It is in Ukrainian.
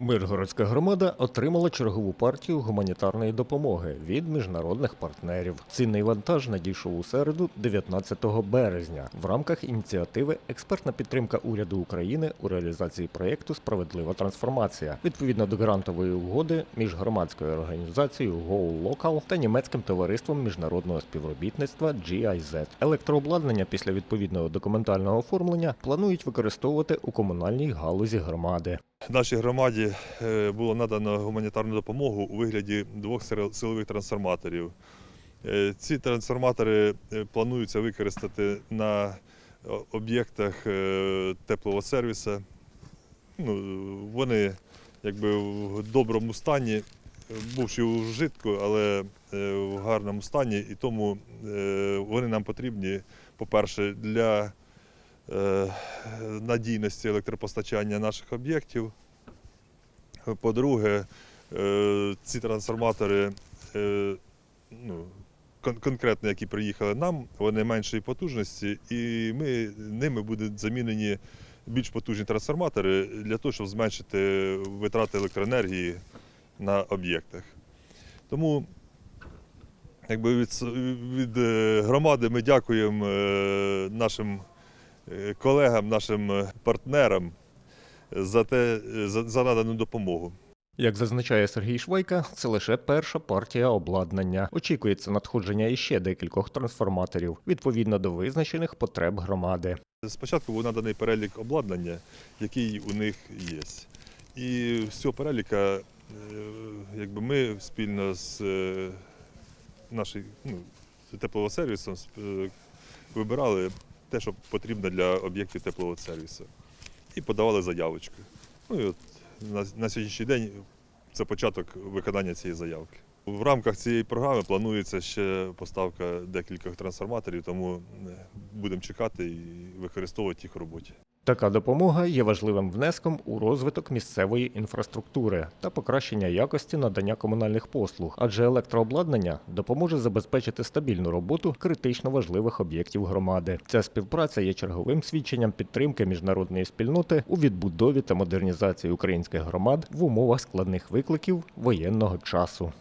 Миргородська громада отримала чергову партію гуманітарної допомоги від міжнародних партнерів. Цінний вантаж надійшов у середу, 19 березня, в рамках ініціативи Експертна підтримка уряду України у реалізації проєкту Справедлива трансформація відповідно до грантової угоди між громадською організацією Go Local та німецьким товариством міжнародного співробітництва GIZ. Електрообладнання після відповідного документального оформлення планують використовувати у комунальній галузі громади. Нашій громаді е, було надано гуманітарну допомогу у вигляді двох силових трансформаторів. Е, Ці трансформатори е, плануються використати на об'єктах теплового сервісу. Ну, вони якби в доброму стані, бувши у вжитку, але в гарному стані, і тому вони нам потрібні, по-перше, для надійності електропостачання наших об'єктів. По-друге, е, ці трансформатори, е, ну, конкретно, які приїхали нам, вони меншої потужності, і ми, ними будуть замінені більш потужні трансформатори для того, щоб зменшити витрати електроенергії на об'єктах. Тому якби від, від е, громади ми дякуємо е, нашим е, колегам, нашим е, партнерам за, те, е, за, за надану допомогу. Як зазначає Сергій Швайка, це лише перша партія обладнання. Очікується надходження іще декількох трансформаторів відповідно до визначених потреб громади. Спочатку був наданий перелік обладнання, який у них є. І з цього переліка е, якби ми спільно з е, нашим ну, з теплового сервісом е, вибирали те, що потрібно для об'єктів теплового сервісу. І подавали заявочку. Ну і от на, на сьогоднішній день це початок виконання цієї заявки. В рамках цієї програми планується ще поставка декількох трансформаторів, тому е, будемо чекати і використовувати їх в роботі. Така допомога є важливим внеском у розвиток місцевої інфраструктури та покращення якості надання комунальних послуг, адже електрообладнання допоможе забезпечити стабільну роботу критично важливих об'єктів громади. Ця співпраця є черговим свідченням підтримки міжнародної спільноти у відбудові та модернізації українських громад в умовах складних викликів воєнного часу.